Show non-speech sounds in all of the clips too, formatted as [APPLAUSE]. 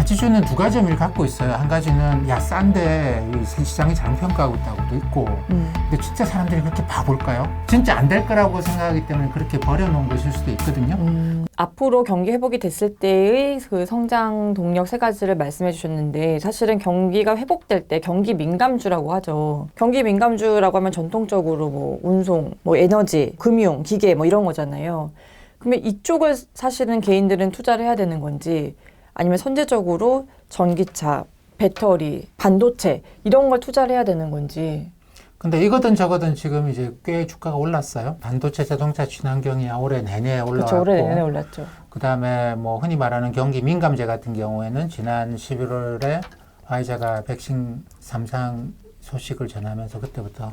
가치주는 두 가지 의미를 갖고 있어요. 한 가지는 야 싼데 이 시장이 잘못 평가하고 있다고도 있고 음. 근데 진짜 사람들이 그렇게 바볼까요? 진짜 안 될 거라고 생각하기 때문에 그렇게 버려놓은 것일 수도 있거든요. 음, 앞으로 경기 회복이 됐을 때의 그 성장 동력 세 가지를 말씀해 주셨는데 사실은 경기가 회복될 때 경기 민감주라고 하죠. 경기 민감주라고 하면 전통적으로 뭐 운송, 뭐 에너지, 금융, 기계 뭐 이런 거잖아요. 그러면 이쪽을 사실은 개인들은 투자를 해야 되는 건지 아니면 선제적으로 전기차, 배터리, 반도체 이런 걸 투자를 해야 되는 건지 근데 이거든 저거든 지금 이제 꽤 주가가 올랐어요. 반도체, 자동차, 친환경이 올해 내내 그렇죠. 올해 내내 올라왔고 올랐죠. 그다음에 뭐 흔히 말하는 경기 민감제 같은 경우에는 지난 11월에 화이자가 백신 삼상 소식을 전하면서 그때부터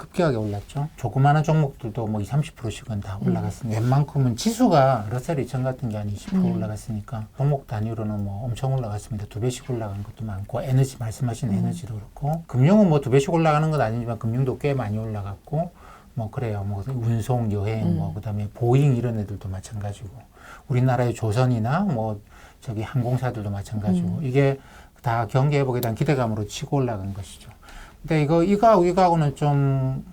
급격하게 올랐죠. 조그마한 종목들도 뭐 20, 30%씩은 다 올라갔으니 웬만큼은 지수가 러셀 2000 같은 게 한 20% 음. 올라갔으니까 종목 단위로는 뭐 엄청 올라갔습니다. 두 배씩 올라간 것도 많고 에너지 말씀하신 에너지도 그렇고 금융은 뭐 두 배씩 올라가는 건 아니지만 금융도 꽤 많이 올라갔고 뭐 그래요. 뭐 운송, 여행, 뭐 그다음에 보잉 이런 애들도 마찬가지고 우리나라의 조선이나 뭐 저기 항공사들도 마찬가지고 이게 다 경기 회복에 대한 기대감으로 치고 올라간 것이죠. 근데 이거 이거하고 이거하고는 좀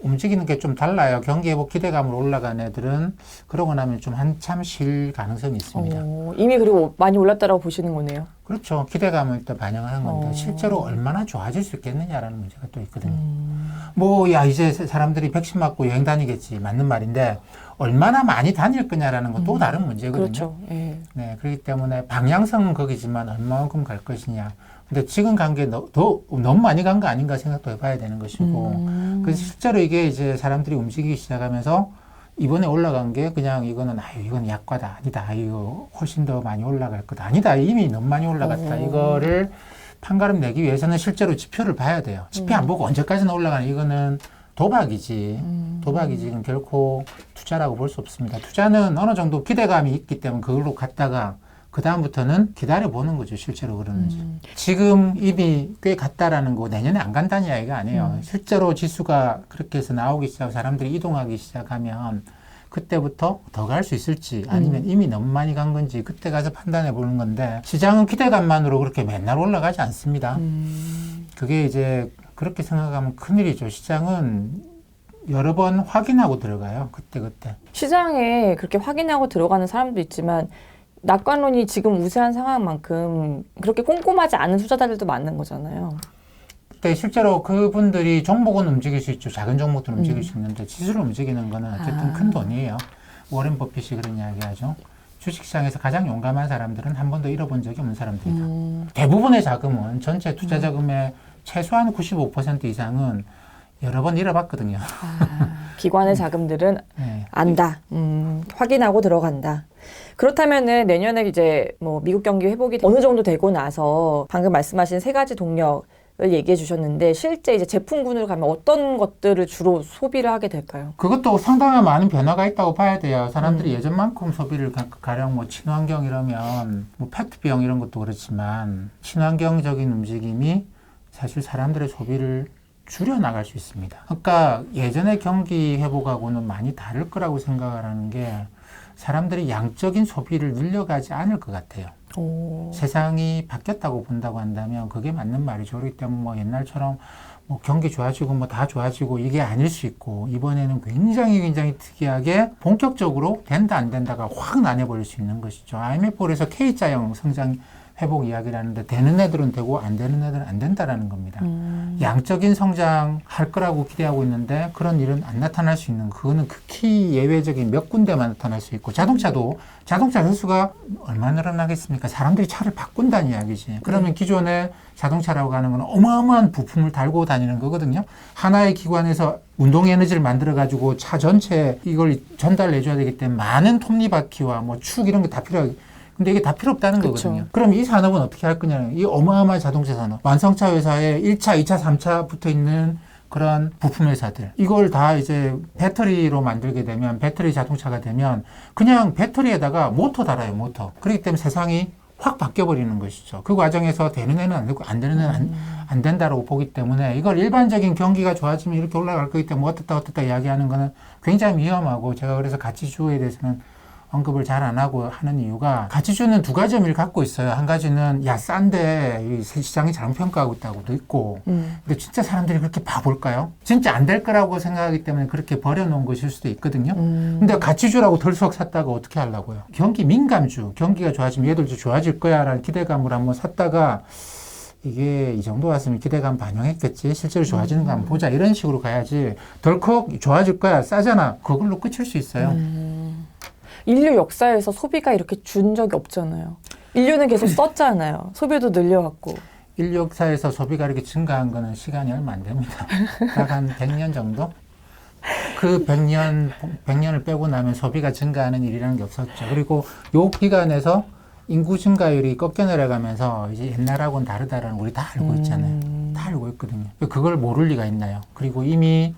움직이는 게 좀 달라요. 경기 회복 기대감으로 올라간 애들은 그러고 나면 좀 한참 쉴 가능성이 있습니다. 어, 이미 그리고 많이 올랐다라고 보시는 거네요. 그렇죠. 기대감을 일단 반영하는 건데 어. 실제로 얼마나 좋아질 수 있겠느냐라는 문제가 또 있거든요. 음. 뭐, 야, 이제 사람들이 백신 맞고 여행 다니겠지. 맞는 말인데, 얼마나 많이 다닐 거냐라는 건또 다른 문제거든요. 그렇죠. 예. 네, 그렇기 때문에 방향성은 거기지만 얼마만큼 갈 것이냐. 근데 지금 간게더 너무 많이 간 거 아닌가 생각도 해봐야 되는 것이고. 음. 그래서 실제로 이게 이제 사람들이 움직이기 시작하면서 이번에 올라간 게 그냥 이거는 아유 이건 약과다 아니다 이거 훨씬 더 많이 올라갈 거다 아니다 이미 너무 많이 올라갔다 오. 이거를 판가름 내기 위해서는 실제로 지표를 봐야 돼요. 지표 안 보고 언제까지나 올라가는 이거는 도박이지. 음. 도박이지 지금 결코 투자라고 볼 수 없습니다. 투자는 어느 정도 기대감이 있기 때문에 그걸로 갔다가 그 다음부터는 기다려 보는 거죠. 실제로 그러는지. 음. 지금 이미 꽤 갔다라는 거 내년에 안 간다는 이야기가 아니에요. 음. 실제로 지수가 그렇게 해서 나오기 시작하고 사람들이 이동하기 시작하면 그때부터 더 갈 수 있을지 아니면 음. 이미 너무 많이 간 건지 그때 가서 판단해 보는 건데 시장은 기대감만으로 그렇게 맨날 올라가지 않습니다. 음. 그게 이제 그렇게 생각하면 큰일이죠. 시장은 여러 번 확인하고 들어가요. 그때 그때. 시장에 그렇게 확인하고 들어가는 사람도 있지만 낙관론이 지금 우세한 상황만큼 그렇게 꼼꼼하지 않은 투자자들도 많은 거잖아요. 그때 실제로 그분들이 종목은 움직일 수 있죠. 작은 종목도 는 움직일 음. 수 있는데 지수를 움직이는 거는 어쨌든 아. 큰 돈이에요. 워렌 버핏이 그런 이야기 하죠. 주식시장에서 가장 용감한 사람들은 한 번도 잃어본 적이 없는 사람들이다. 음. 대부분의 자금은 전체 투자 자금의 최소한 95% 이상은 여러 번 잃어봤거든요. 아, 기관의 [LAUGHS] 자금들은 네. 안다. 음, 확인하고 들어간다. 그렇다면은 내년에 이제 뭐 미국 경기 회복이 어느 정도 되고 나서 방금 말씀하신 세 가지 동력 을 얘기해 주셨는데 실제 이제 제품군으로 가면 어떤 것들을 주로 소비를 하게 될까요? 그것도 상당한 많은 변화가 있다고 봐야 돼요. 사람들이 음. 예전만큼 소비를 가- 가령 뭐 친환경 이러면 뭐 페트병 이런 것도 그렇지만 친환경적인 움직임이 사실 사람들의 소비를 줄여 나갈 수 있습니다. 그러니까 예전의 경기 회복하고는 많이 다를 거라고 생각을 하는 게 사람들이 양적인 소비를 늘려가지 않을 것 같아요. 오. 세상이 바뀌었다고 본다고 한다면 그게 맞는 말이죠. 그렇기 때문에 뭐 옛날처럼 뭐 경기 좋아지고 뭐 다 좋아지고 이게 아닐 수 있고 이번에는 굉장히 굉장히 특이하게 본격적으로 된다 안 된다가 확 나뉘어버릴 수 있는 것이죠. IMF가 그래서 K자형 성장 회복 이야기를 하는데 되는 애들은 되고 안 되는 애들은 안 된다라는 겁니다. 음. 양적인 성장 할 거라고 기대하고 있는데 그런 일은 안 나타날 수 있는 그거는 극히 예외적인 몇 군데만 나타날 수 있고 자동차도 자동차 회수가 얼마나 늘어나겠습니까? 사람들이 차를 바꾼다는 이야기지. 그러면 기존에 자동차라고 하는 건 어마어마한 부품을 달고 다니는 거거든요. 하나의 기관에서 운동 에너지를 만들어 가지고 차 전체에 이걸 전달해 줘야 되기 때문에 많은 톱니바퀴와 뭐 축 이런 게 다 필요하게 근데 이게 다 필요 없다는 그쵸. 거거든요. 그럼 이 산업은 어떻게 할 거냐? 이 어마어마한 자동차 산업. 완성차 회사에 1차, 2차, 3차 붙어 있는 그런 부품 회사들. 이걸 다 이제 배터리로 만들게 되면 배터리 자동차가 되면 그냥 배터리에다가 모터 달아요, 모터. 그렇기 때문에 세상이 확 바뀌어버리는 것이죠. 그 과정에서 되는 애는 안 되고 안 되는 애는 안, 안 된다라고 보기 때문에 이걸 일반적인 경기가 좋아지면 이렇게 올라갈 거기 때문에 뭐 어떻다 어떻다 이야기하는 거는 굉장히 위험하고 제가 그래서 가치주에 대해서는 언급을 잘 안 하고 하는 이유가 가치주는 두 가지 의미를 갖고 있어요. 한 가지는 야 싼데 이 시장이 잘못 평가하고 있다고도 있고 음. 근데 진짜 사람들이 그렇게 바볼까요? 진짜 안 될 거라고 생각하기 때문에 그렇게 버려놓은 것일 수도 있거든요. 음. 근데 가치주라고 덜썩 샀다가 어떻게 하려고요? 경기 민감주, 경기가 좋아지면 얘들도 좋아질 거야 라는 기대감을 한번 샀다가 이게 이 정도 왔으면 기대감 반영했겠지. 실제로 좋아지는 거 한번 보자. 이런 식으로 가야지. 덜컥 좋아질 거야. 싸잖아. 그걸로 끝일 수 있어요. 음. 인류 역사에서 소비가 이렇게 준 적이 없잖아요. 인류는 계속 썼잖아요. 소비도 늘려왔고. 인류 역사에서 소비가 이렇게 증가한 거는 시간이 얼마 안 됩니다. 딱한 100년 정도? 그 100년, 100년을 빼고 나면 소비가 증가하는 일이라는 게 없었죠. 그리고 요 기간에서 인구 증가율이 꺾여 내려가면서 이제 옛날하고는 다르다라는 거 우리 다 알고 있잖아요. 음. 다 알고 있거든요. 그걸 모를 리가 있나요? 그리고 이미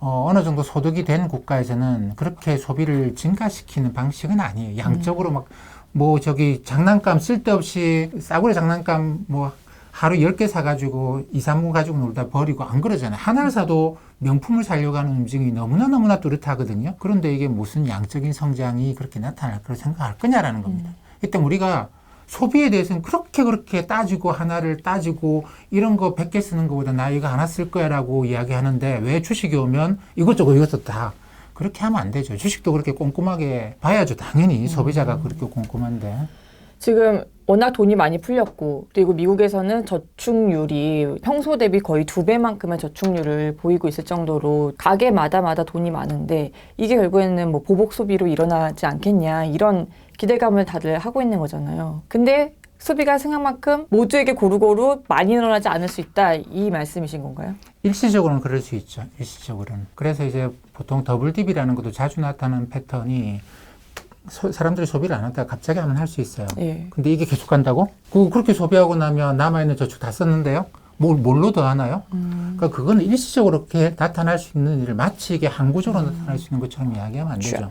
어, 어느 정도 소득이 된 국가에서는 그렇게 소비를 증가시키는 방식은 아니에요. 양적으로 막, 뭐, 저기, 장난감 쓸데없이, 싸구려 장난감 뭐, 하루 10개 사가지고 2, 3분 가지고 놀다 버리고 안 그러잖아요. 하나를 사도 명품을 사려고 하는 움직임이 너무나 너무나 뚜렷하거든요. 그런데 이게 무슨 양적인 성장이 그렇게 나타날 거라고 생각할 거냐라는 겁니다. 이때 우리가 소비에 대해서는 그렇게 그렇게 따지고 하나를 따지고 이런 거 100개 쓰는 것보다 나 이거 하나 쓸 거야 라고 이야기하는데 왜 주식이 오면 이것저것 이것저것 다 그렇게 하면 안 되죠. 주식도 그렇게 꼼꼼하게 봐야죠. 당연히 소비자가 그렇게 꼼꼼한데. 지금 워낙 돈이 많이 풀렸고 그리고 미국에서는 저축률이 평소 대비 거의 두 배만큼의 저축률을 보이고 있을 정도로 가게마다마다 돈이 많은데 이게 결국에는 뭐 보복 소비로 일어나지 않겠냐 이런 기대감을 다들 하고 있는 거잖아요. 근데 소비가 생각만큼 모두에게 고루고루 많이 일어나지 않을 수 있다 이 말씀이신 건가요? 일시적으로는 그럴 수 있죠. 일시적으로는. 그래서 이제 보통 더블 딥이라는 것도 자주 나타나는 패턴이 소- 사람들이 소비를 안 하다가 갑자기 하면 할 수 있어요. 예. 근데 이게 계속 간다고? 그 그렇게 소비하고 나면 남아있는 저축 다 썼는데요? 뭘, 뭘로 더 하나요? 음. 그러니까 그건 일시적으로 이렇게 나타날 수 있는 일을 마치 이게 항구적으로 나타날 수 있는 것처럼 이야기하면 안 되죠.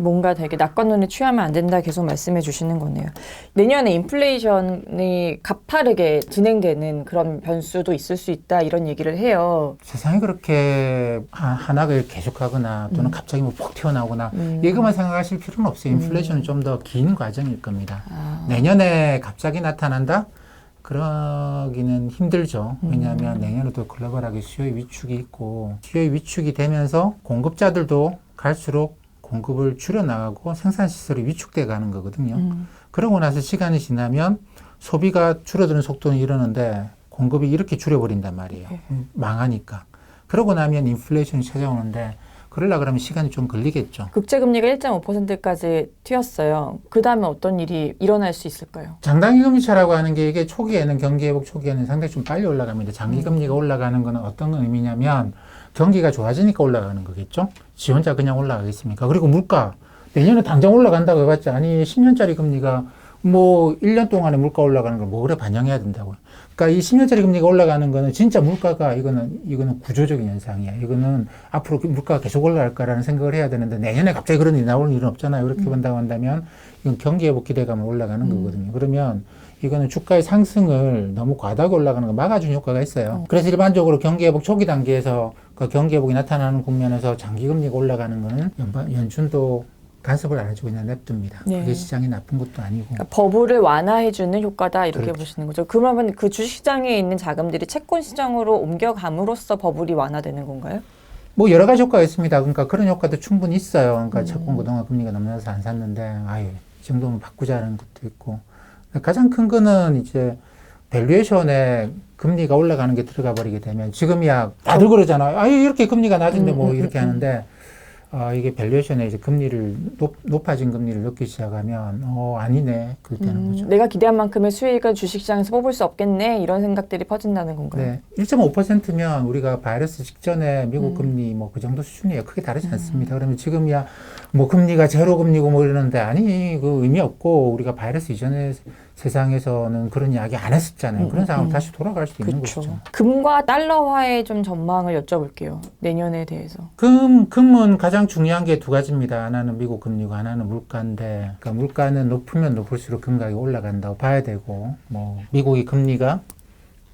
뭔가 되게 낙관론에 취하면 안 된다 계속 말씀해 주시는 거네요. 내년에 인플레이션이 가파르게 진행되는 그런 변수도 있을 수 있다 이런 얘기를 해요. 세상이 그렇게 하- 하나가 계속하거나 또는 갑자기 뭐 폭 튀어나오거나 음. 이것만 생각하실 필요는 없어요. 인플레이션은 좀더 긴 과정일 겁니다. 아, 내년에 갑자기 나타난다? 그러기는 힘들죠. 왜냐하면 내년에도 글로벌하게 수요의 위축이 있고 수요의 위축이 되면서 공급자들도 갈수록 공급을 줄여나가고 생산시설이 위축돼 가는 거거든요. 음. 그러고 나서 시간이 지나면 소비가 줄어드는 속도는 이러는데 공급이 이렇게 줄여버린단 말이에요. 예. 음, 망하니까. 그러고 나면 인플레이션이 찾아오는데 그러려 그러면 시간이 좀 걸리겠죠. 국제금리가 1.5%까지 튀었어요. 그 다음에 어떤 일이 일어날 수 있을까요? 장단기 금리차라고 하는 게 이게 초기에는 경기 회복 초기에는 상당히 좀 빨리 올라갑니다. 장기 금리가 올라가는 거는 어떤 의미냐면 경기가 좋아지니까 올라가는 거겠죠. 지 혼자 그냥 올라가겠습니까? 그리고 물가 내년에 당장 올라간다고 해봤자 아니 10년짜리 금리가 뭐 1년 동안에 물가 올라가는 걸 뭐 그래 반영해야 된다고요. 그러니까 이 10년짜리 금리가 올라가는 거는 진짜 물가가 이거는 이거는 구조적인 현상이야. 이거는 앞으로 그 물가가 계속 올라갈 거라는 생각을 해야 되는데 내년에 갑자기 그런 일이 나올 일은 없잖아요. 그렇게 본다고 한다면 이건 경기 회복 기대감을 올라가는 거거든요. 그러면 이거는 주가의 상승을 너무 과다하게 올라가는 거 막아주는 효과가 있어요. 그래서 일반적으로 경기 회복 초기 단계에서 그 경기 회복이 나타나는 국면에서 장기 금리가 올라가는 거는 연방, 연준도 간섭을 안 해주고 그냥 냅둡니다. 네. 그게 시장이 나쁜 것도 아니고. 그러니까 버블을 완화해주는 효과다 이렇게 그렇죠. 보시는 거죠. 그러면 그 주식시장에 있는 자금들이 채권 시장으로 옮겨감으로써 버블이 완화되는 건가요? 뭐 여러 가지 효과가 있습니다. 그러니까 그런 효과도 충분히 있어요. 그러니까 음. 채권 그동안 금리가 낮아서 안 샀는데 아예 이 정도면 바꾸자는 것도 있고 가장 큰 거는 이제 밸류에이션에 금리가 올라가는 게 들어가 버리게 되면 지금이야 다들 그러잖아요. 아 이렇게 금리가 낮은데 음, 뭐 음, 이렇게 음, 하는데 아 이게 밸류에이션에 이제 금리를 높, 높아진 금리를 넣기 시작하면 어 아니네 그렇게 되는 음, 거죠. 내가 기대한 만큼의 수익을 주식시장에서 뽑을 수 없겠네 이런 생각들이 퍼진다는 건가요? 네. 1.5%면 우리가 바이러스 직전에 미국 음. 금리 뭐 그 정도 수준이에요. 크게 다르지 않습니다. 그러면 지금이야 뭐 금리가 제로 금리고 뭐 이러는데 아니 그 의미 없고 우리가 바이러스 이전의 세상에서는 그런 이야기 안 했었잖아요. 음, 그런 상황으로 음. 다시 돌아갈 수 있는 그렇죠. 것이죠. 금과 달러화의 좀 전망을 여쭤볼게요. 내년에 대해서. 금, 금은 가장 중요한 게 두 가지입니다. 하나는 미국 금리고 하나는 물가인데, 그러니까 물가는 높으면 높을수록 금 가격이 올라간다고 봐야 되고, 뭐, 미국이 금리가,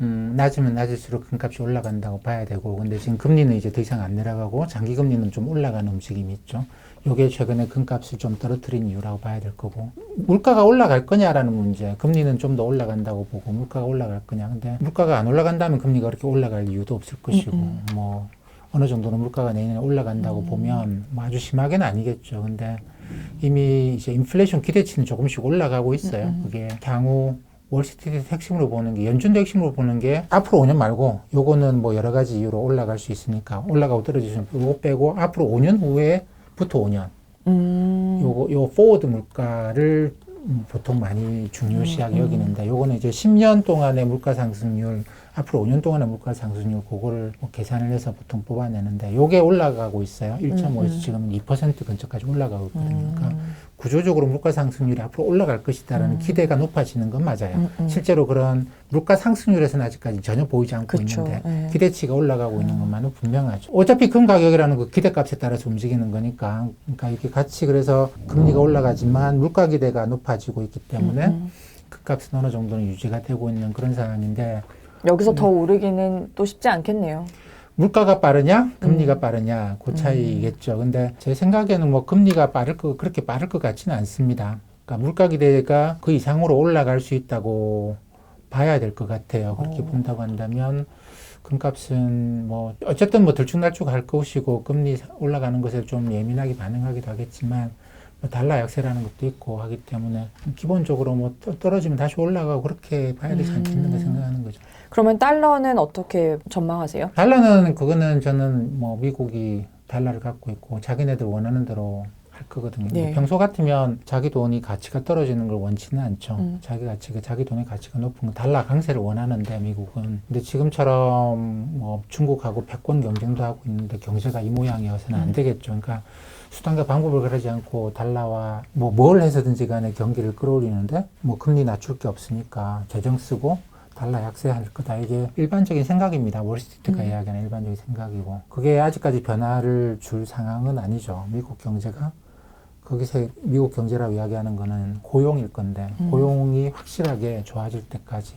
음, 낮으면 낮을수록 금값이 올라간다고 봐야 되고, 근데 지금 금리는 이제 더 이상 안 내려가고, 장기 금리는 좀 올라가는 움직임이 있죠. 요게 최근에 금값을 좀 떨어뜨린 이유라고 봐야 될 거고 물가가 올라갈 거냐라는 문제 금리는 좀 더 올라간다고 보고 물가가 올라갈 거냐 근데 물가가 안 올라간다면 금리가 그렇게 올라갈 이유도 없을 것이고 음. 뭐 어느 정도는 물가가 내년에 올라간다고 보면 뭐 아주 심하게는 아니겠죠 근데 이미 이제 인플레이션 기대치는 조금씩 올라가고 있어요 음. 그게 향후 월스트리트 핵심으로 보는 게 연준도 핵심으로 보는 게 앞으로 5년 말고 요거는 뭐 여러 가지 이유로 올라갈 수 있으니까 올라가고 떨어지면 요거 빼고 앞으로 5년 후에부터 5년 음. 요거 요 포워드 물가를 음, 보통 많이 중요시하게 음, 음. 여기는데 요거는 이제 10년 동안의 물가 상승률 앞으로 5년 동안의 물가 상승률 그거를 뭐 계산을 해서 보통 뽑아내는데 요게 올라가고 있어요. 1.5에서 음, 음. 지금은 2% 근처까지 올라가고 있거든요. 그러니까 음. 구조적으로 물가 상승률이 앞으로 올라갈 것이다라는 음. 기대가 높아지는 건 맞아요. 음, 음. 실제로 그런 물가 상승률에서는 아직까지 전혀 보이지 않고 그쵸. 있는데 예. 기대치가 올라가고 있는 것만은 분명하죠. 어차피 금 가격이라는 그 기대값에 따라서 움직이는 거니까, 그러니까 이게 같이 그래서 금리가 올라가지만 물가 기대가 높아지고 있기 때문에 음, 그 값은 어느 정도는 유지가 되고 있는 그런 상황인데 음. 여기서 더 오르기는 또 쉽지 않겠네요. 물가가 빠르냐, 금리가 음. 빠르냐, 그 차이겠죠. 근데 제 생각에는 뭐 금리가 빠를 거 그렇게 빠를 것 같지는 않습니다. 그러니까 물가 기대가 그 이상으로 올라갈 수 있다고 봐야 될 것 같아요. 그렇게 어. 본다고 한다면 금값은 뭐 어쨌든 뭐 들쭉날쭉 할 것이고 금리 올라가는 것에 좀 예민하게 반응하기도 하겠지만 뭐 달러 약세라는 것도 있고 하기 때문에 기본적으로 뭐 떠- 떨어지면 다시 올라가고 그렇게 봐야 되지 않겠는가 음. 생각하는 거죠. 그러면 달러는 어떻게 전망하세요? 달러는 그거는 저는 뭐 미국이 달러를 갖고 있고 자기네들 원하는 대로 할 거거든요. 네. 평소 같으면 자기 돈이 가치가 떨어지는 걸 원치는 않죠. 음. 자기 가치가 자기 돈의 가치가 높은 거 달러 강세를 원하는데 미국은 근데 지금처럼 뭐 중국하고 패권 경쟁도 하고 있는데 경제가 이 모양이어서는 안 음. 되겠죠. 그러니까 수단과 방법을 가리지 않고 달러와 뭐 뭘 해서든지 간에 경기를 끌어올리는데 뭐 금리 낮출 게 없으니까 재정 쓰고 달러 약세할 거다 이게 일반적인 생각입니다. 월스트리트가 음. 이야기하는 일반적인 생각이고 그게 아직까지 변화를 줄 상황은 아니죠. 미국 경제가 거기서 미국 경제라고 이야기하는 거는 고용일 건데 음. 고용이 확실하게 좋아질 때까지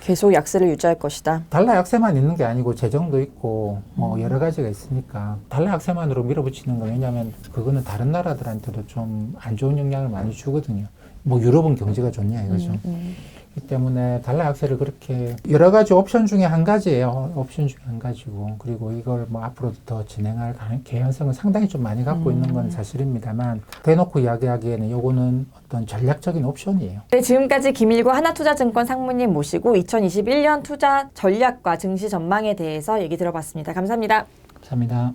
계속 약세를 유지할 것이다. 달러 약세만 있는 게 아니고 재정도 있고 뭐 음. 여러 가지가 있으니까 달러 약세만으로 밀어붙이는 거 왜냐하면 그거는 다른 나라들한테도 좀 안 좋은 영향을 많이 주거든요. 뭐 유럽은 경제가 좋냐 이거죠. 음, 음. 때문에 달러 약세를 그렇게 여러 가지 옵션 중에 한 가지예요. 옵션 중에 한 가지고 그리고 이걸 뭐 앞으로도 더 진행할 가능- 개연성은 상당히 좀 많이 갖고 있는 건 음. 사실입니다만 대놓고 이야기하기에는 요거는 어떤 전략적인 옵션이에요. 네, 지금까지 김일구 하나투자증권 상무님 모시고 2021년 투자 전략과 증시 전망에 대해서 얘기 들어봤습니다. 감사합니다. 감사합니다.